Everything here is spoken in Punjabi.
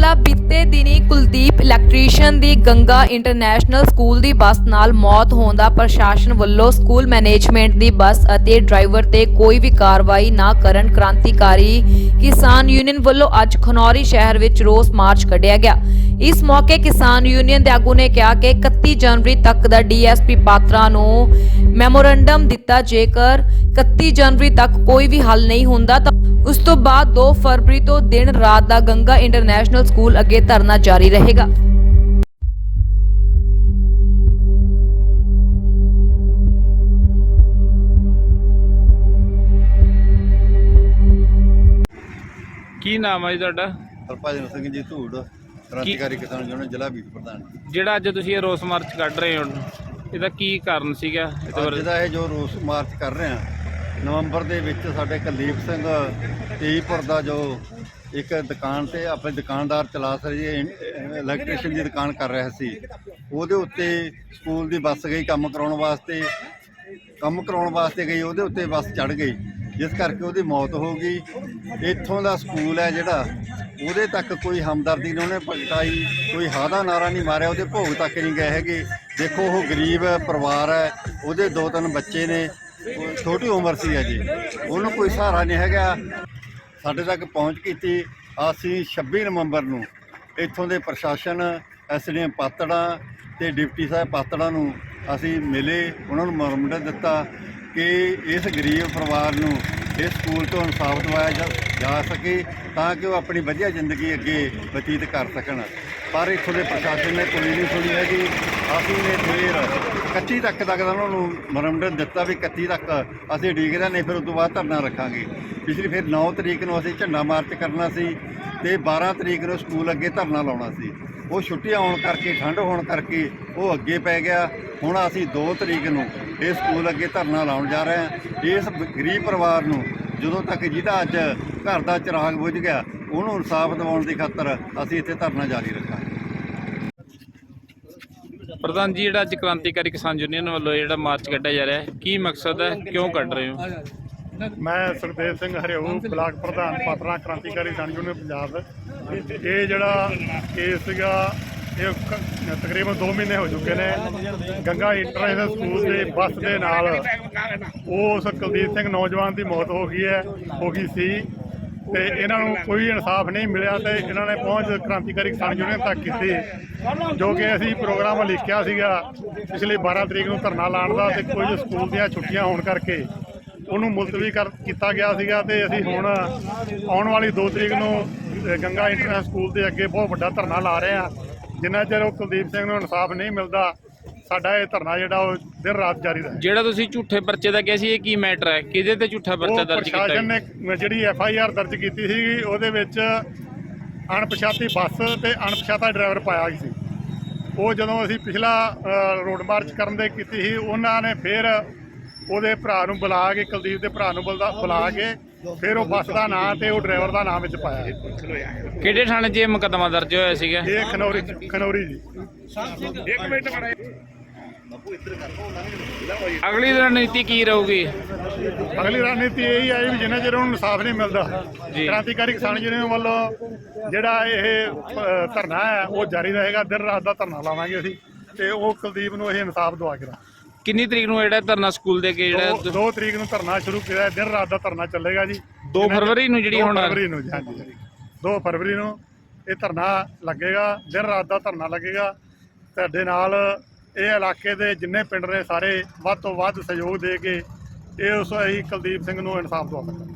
ਮਾਮਲਾ ਬੀਤੇ ਦਿਨੀ ਕੁਲਦੀਪ ਇਲੈਕਟ੍ਰੀਸ਼ੀਅਨ ਦੀ ਗੰਗਾ ਇੰਟਰਨੈਸ਼ਨਲ ਸਕੂਲ ਦੀ ਬੱਸ ਨਾਲ ਮੌਤ ਹੋਣ ਦਾ ਪ੍ਰਸ਼ਾਸਨ ਵੱਲੋਂ ਸਕੂਲ ਮੈਨੇਜਮੈਂਟ ਦੀ ਬੱਸ ਅਤੇ ਡਰਾਈਵਰ ਤੇ ਕੋਈ ਵੀ ਕਾਰਵਾਈ ਨਾ ਕਰਨ ਕ੍ਰਾਂਤੀਕਾਰੀ ਕਿਸਾਨ ਯੂਨੀਅਨ ਵੱਲੋਂ ਅੱਜ ਖਨੌਰੀ ਸ਼ਹਿਰ ਵਿੱਚ ਰੋਸ ਮਾਰਚ ਕੱਢਿਆ ਗਿਆ। ਇਸ ਮੌਕੇ ਕਿਸਾਨ ਯੂਨੀਅਨ ਦੇ ਆਗੂ ਨੇ ਕਿਹਾ ਕਿ 31 ਜਨਵਰੀ ਤੱਕ ਦਾ ਡੀਐਸਪੀ ਪਾਤਰਾ ਨੂੰ ਮੈਮੋਰੰਡਮ ਦਿੱਤਾ। ਜੇਕਰ 31 ਜਨਵਰੀ ਤੱਕ ਕੋਈ ਵੀ ਹੱਲ ਨਹੀਂ ਹੁੰਦਾ ਤਾਂ ਉਸ ਤੋਂ ਬਾਅਦ 2 ਫਰਵਰੀ ਤੋਂ ਦਿਨ ਰਾਤ ਦਾ ਗੰਗਾ ਇੰਟਰਨੈਸ਼ਨਲ ਸਕੂਲ ਅੱਗੇ ਧਰਨਾ ਜਾਰੀ ਰਹੇਗਾ। ਕੀ ਨਾਮ ਹੈ ਜੀ ਤੁਹਾਡਾ? ਹਰਭਜਨ ਸਿੰਘ ਜੀ ਧੂੜ ਕ੍ਰਾਂਤੀਕਾਰੀ ਕਿਸਾਨ ਯੂਨੀਅਨ ਜ਼ਿਲ੍ਹਾ ਵੀਰ ਪ੍ਰਧਾਨ। ਜਿਹੜਾ ਅੱਜ ਤੁਸੀਂ ਇਹ ਰੋਸ ਮਾਰਚ ਕੱਢ ਰਹੇ ਹੋ ਇਹਦਾ ਕੀ ਕਾਰਨ ਸੀਗਾ? ਇਹਦੇ ਅੱਜ ਬਾਰੇ ਦਾ ਇਹ ਜੋ ਰੋਸ ਮਾਰਚ ਕਰ ਰਹੇ ਹਾਂ ਨਵੰਬਰ ਦੇ ਵਿੱਚ ਸਾਡੇ ਕੁਲਦੀਪ ਸਿੰਘ ਤੇਜ਼ਪੁਰ ਦਾ ਜੋ ਇੱਕ ਦੁਕਾਨ ਤੇ ਆਪਣੇ ਦੁਕਾਨਦਾਰ ਚਲਾ ਸੀ ਇਲੈਕਟ੍ਰੀਸ਼ੀਅਨ ਦੀ ਦੁਕਾਨ ਕਰ ਰਿਹਾ ਸੀ। ਉਹਦੇ ਉੱਤੇ ਸਕੂਲ ਦੀ ਬੱਸ ਗਈ ਕੰਮ ਕਰਾਉਣ ਵਾਸਤੇ। ਕੰਮ ਕਰਾਉਣ ਵਾਸਤੇ ਗਈ, ਉਹਦੇ ਉੱਤੇ ਬੱਸ ਚੜ ਗਈ। ਜਿਸ ਕਰਕੇ ਉਹਦੀ ਮੌਤ ਹੋ ਗਈ। ਇੱਥੋਂ ਦਾ ਸਕੂਲ ਹੈ ਜਿਹੜਾ, ਉਹਦੇ ਤੱਕ ਕੋਈ ਹਮਦਰਦੀ ਨਹੀਂ, ਉਹਨੇ ਪਲਟਾਈ ਕੋਈ ਹਾਦਾ ਨਾਰਾ ਨਹੀਂ ਮਾਰਿਆ, ਉਹਦੇ ਭੋਗ ਤੱਕ ਨਹੀਂ ਗਏ ਹੈਗੇ। ਦੇਖੋ, ਉਹ ਗਰੀਬ ਪਰਿਵਾਰ ਹੈ, ਉਹਦੇ ਦੋ ਤਿੰਨ ਬੱਚੇ ਨੇ। ਛੋਟੀ ਉਮਰ ਸੀ ਹੈ ਜੀ। ਉਹਨੂੰ ਕੋਈ ਸਹਾਰਾ ਨਹੀਂ ਹੈਗਾ। ਸਾਡੇ ਤੱਕ ਪਹੁੰਚ ਕੀਤੀ। ਅਸੀਂ 26 ਨਵੰਬਰ ਨੂੰ ਇੱਥੋਂ ਦੇ ਪ੍ਰਸ਼ਾਸਨ ਐਸਡੀਐਮ ਪਾਤੜਾ ਤੇ ਡਿਪਟੀ ਸਾਹਿਬ ਪਾਤੜਾ ਨੂੰ ਅਸੀਂ ਮਿਲੇ। ਉਹਨਾਂ ਨੂੰ ਮਰਮਡਾ ਦਿੱਤਾ ਕਿ ਇਸ ਗਰੀਬ ਪਰਿਵਾਰ ਨੂੰ ਇਸ ਸਕੂਲ ਤੋਂ ਇਨਸਾਫ ਦਿਵਾਇਆ ਜਾ- ਜਾ ਸਕੇ ਤਾਂ ਕਿ ਉਹ ਆਪਣੀ ਵਧੀਆ ਜ਼ਿੰਦਗੀ ਅੱਗੇ ਬਤੀਤ ਕਰ ਸਕਣ। ਪਰ ਇੱਥੋਂ ਦੇ ਪ੍ਰਸ਼ਾਸਨ ਨੇ ਕੋਈ ਨਹੀਂ ਸੁਣੀ ਹੈਗੀ। ਅਸੀਂ ਨੇ ਫੇਰ 31 ਤੱਕ ਤੱਕ ਦਾ ਉਹਨਾਂ ਨੂੰ ਮਰਮਡਨ ਦਿੱਤਾ ਵੀ 31 ਤੱਕ ਅਸੀਂ ਉਡੀਕਦੇ ਨੇ ਫਿਰ ਉਸ ਤੋਂ ਬਾਅਦ ਧਰਨਾ ਰੱਖਾਂਗੇ। ਪਿਛਲੀ ਫਿਰ 9 ਤਰੀਕ ਨੂੰ ਅਸੀਂ ਝੰਡਾ ਮਾਰਚ ਕਰਨਾ ਸੀ ਤੇ 12 ਤਰੀਕ ਨੂੰ ਸਕੂਲ ਅੱਗੇ ਧਰਨਾ ਲਾਉਣਾ ਸੀ। ਉਹ ਛੁੱਟੀਆਂ ਆਉਣ ਕਰਕੇ ਠੰਡ ਹੋਣ ਕਰਕੇ ਉਹ ਅੱਗੇ ਪੈ ਗਿਆ। ਹੁਣ ਅਸੀਂ 2 ਤਰੀਕ ਨੂੰ ਇਹ ਸਕੂਲ ਅੱਗੇ ਧਰਨਾ ਲਾਉਣ ਜਾ ਰਹੇ ਹਾਂ। ਇਸ ਗਰੀਬ ਪਰਿਵਾਰ ਨੂੰ ਜਦੋਂ ਤੱਕ ਜਿਹਦਾ ਅੱਜ ਘਰ ਦਾ ਚਿਰਾਗ ਬੁਝ ਗਿਆ, ਉਹਨੂੰ ਇਨਸਾਫ ਦਿਵਾਉਣ ਦੀ ਖਾਤਰ ਅਸੀਂ ਇੱਥੇ ਧਰਨਾ ਜਾਰੀ ਰੱਖਾਂਗੇ। ਪ੍ਰਧਾਨ ਜੀ, ਜਿਹੜਾ ਅੱਜ ਕ੍ਰਾਂਤੀਕਾਰੀ ਕਿਸਾਨ ਯੂਨੀਅਨ ਵੱਲੋਂ ਜਿਹੜਾ ਮਾਰਚ ਕੱਢਿਆ ਜਾ ਰਿਹਾ ਹੈ, ਕੀ ਮਕਸਦ ਹੈ, ਕਿਉਂ ਕੱਢ ਰਹੇ ਹੋ? ਮੈਂ ਸੁਖਦੇਵ ਸਿੰਘ ਹਰਿਓ ਬਲਾਕ ਪ੍ਰਧਾਨ, ਪਾਤਰਾ ਕ੍ਰਾਂਤੀਕਾਰੀ ਕਿਸਾਨ ਯੂਨੀਅਨ ਪੰਜਾਬ। ਇਹ ਜਿਹੜਾ ਕੇਸ ਸੀਗਾ, ਇਹ ਤਕਰੀਬਨ 2 ਮਹੀਨੇ ਹੋ ਚੁੱਕੇ ਨੇ। ਗੰਗਾ ਇੰਟਰਨੈਸ਼ਨਲ ਸਕੂਲ ਦੇ ਬੱਸ ਦੇ ਨਾਲ ਉਸ ਕੁਲਦੀਪ ਸਿੰਘ ਨੌਜਵਾਨ ਦੀ ਮੌਤ ਹੋ ਗਈ ਹੈ, ਹੋ ਗਈ ਸੀ। ਤੇ ਇਹਨਾਂ ਨੂੰ ਕੋਈ ਇਨਸਾਫ ਨਹੀਂ ਮਿਲਿਆ ਤੇ ਇਹਨਾਂ ਨੇ ਪਹੁੰਚ ਕ੍ਰਾਂਤੀਕਾਰੀ ਕਿਸਾਨ ਯੂਨੀਅਨ ਤੱਕ ਕੀਤੀ। ਜੋ ਕਿ ਅਸੀਂ ਪ੍ਰੋਗਰਾਮ ਲਿਖਿਆ ਸੀਗਾ ਪਿਛਲੇ 12 ਤਰੀਕ ਨੂੰ ਧਰਨਾ ਲਾਉਣ ਦਾ ਤੇ ਕੁਝ ਸਕੂਲ ਦੀਆਂ ਛੁੱਟੀਆਂ ਹੋਣ ਕਰਕੇ ਉਹਨੂੰ ਮੁਲਤਵੀ ਕਰ ਕੀਤਾ ਗਿਆ ਸੀਗਾ ਤੇ ਅਸੀਂ ਹੁਣ ਆਉਣ ਵਾਲੀ 2 ਤਰੀਕ ਨੂੰ ਗੰਗਾ ਇੰਟਰਨੈਸ਼ਨਲ ਸਕੂਲ ਦੇ ਅੱਗੇ ਬਹੁਤ ਵੱਡਾ ਧਰਨਾ ਲਾ ਰਹੇ ਆ ਜਿੰਨਾ ਚਿਰ ਉਹ ਕੁਲਦੀਪ ਸਿੰਘ ਨੂੰ ਇਨਸਾਫ ਨਹੀਂ ਮਿਲਦਾ ਸਾਡਾ ਇਹ ਧਰਨਾ ਜਿਹੜਾ ਉਹ ਦਿਨ ਰਾਤ ਜਾਰੀ ਰਹੇ। ਜਿਹੜਾ ਤੁਸੀਂ ਝੂਠੇ ਪਰਚੇ ਦਾ ਕਿਹਾ ਸੀ ਇਹ ਕੀ ਮੈਟਰ ਹੈ? ਕਿਹਦੇ ਤੇ ਝੂਠਾ ਪਰਚਾ ਉਹ ਦਰਜ ਕੀਤਾ ਪ੍ਰਸ਼ਾਸਨ ਹੈ? ਨੇ ਜਿਹੜੀ ਐਫ ਆਈ ਆਰ ਦਰਜ ਕੀਤੀ ਸੀ ਉਹਦੇ ਵਿੱਚ ਅਣਪਛਾਤੀ ਬੱਸ ਤੇ ਅਣਪਛਾਤਾ ਡਰਾਈਵਰ ਪਾਇਆ ਗਿਆ ਸੀ। ਉਹ ਜਦੋਂ ਅਸੀਂ ਪਿਛਲਾ ਅ, ਰੋਡ ਮਾਰਚ ਕਰਨ ਦੇ ਕੀਤੀ ਸੀ ਉਹਨਾਂ ਨੇ ਫਿਰ ਉਹਦੇ ਭਰਾ ਨੂੰ ਬੁਲਾ ਕੇ ਕੁਲਦੀਪ ਦੇ ਭਰਾ ਨੂੰ ਬੁਲਾ ਬੁਲਾ ਕੇ ਫਿਰ ਉਹ ਬੱਸ ਦਾ ਨਾਂ ਤੇ ਉਹ ਡਰਾਈਵਰ ਦਾ ਨਾਮ ਵਿੱਚ ਪਾਇਆ। ਕਿਹੜੇ ਥਾਣੇ 'ਚ ਇਹ ਮੁਕੱਦਮਾ ਦਰਜ ਹੋਇਆ ਸੀਗਾ? ਇਹ ਖਨੌਰੀ ਖਨੌਰੀ ਜੀ। ਅਗਲੀ ਰਣਨੀਤੀ ਕੀ ਰਹੂਗੀ ਅਗਲੀ ਰਣਨੀਤੀ ਇਹ ਆਈ ਵੀ ਜਿੰਨਾ ਚਿਰ ਉਹਨੂੰ ਇਨਸਾਫ ਨਹੀਂ ਮਿਲਦਾ। ਕ੍ਰਾਂਤੀਕਾਰੀ ਕਿਸਾਨ ਯੂਨੀਅਨ ਵੱਲੋਂ ਜਿਹੜਾ ਇਹ ਅ, ਧਰਨਾ ਹੈ ਉਹ ਜਾਰੀ ਰਹੇਗਾ ਦਿਨ ਰਾਤ ਦਾ ਧਰਨਾ ਲਾਵਾਂਗੇ ਅਸੀਂ ਤੇ ਉਹ ਕੁਲਦੀਪ ਨੂੰ ਇਹ ਇਨਸਾਫ ਦਵਾ ਕੇ ਰਹਾਂਗੇ। ਕਿੰਨੀ ਤਰੀਕ ਨੂੰ ਜਿਹੜਾ ਧਰਨਾ ਸਕੂਲ ਦੇ ਕੇ ਜਿਹੜਾ ਦੋ- ਦੋ ਤਰੀਕ ਨੂੰ ਧਰਨਾ ਸ਼ੁਰੂ ਕੀਤਾ ਹੈ, ਦਿਨ ਰਾਤ ਦਾ ਧਰਨਾ ਚੱਲੇਗਾ ਜੀ ਦੋ ਫਰਵਰੀ ਨੂੰ ਜਿਹੜੀ ਹੁਣ ਫਰਵਰੀ ਨੂੰ ਜੀ, ਹਾਂਜੀ ਜੀ 2 ਫਰਵਰੀ ਨੂੰ ਇਹ ਧਰਨਾ ਲੱਗੇਗਾ ਦਿਨ ਰਾਤ ਦਾ ਧਰਨਾ ਲੱਗੇਗਾ ਤੁਹਾਡੇ ਨਾਲ ਇਹ ਇਲਾਕੇ ਦੇ ਜਿੰਨੇ ਪਿੰਡ ਨੇ ਸਾਰੇ ਵੱਧ ਤੋਂ ਵੱਧ ਸਹਿਯੋਗ ਦੇ ਕੇ ਇਹ ਉਸ ਅਸੀਂ ਕੁਲਦੀਪ ਸਿੰਘ ਨੂੰ ਇਨਸਾਫ ਦਵਾ ਸਕਾਂਗੇ।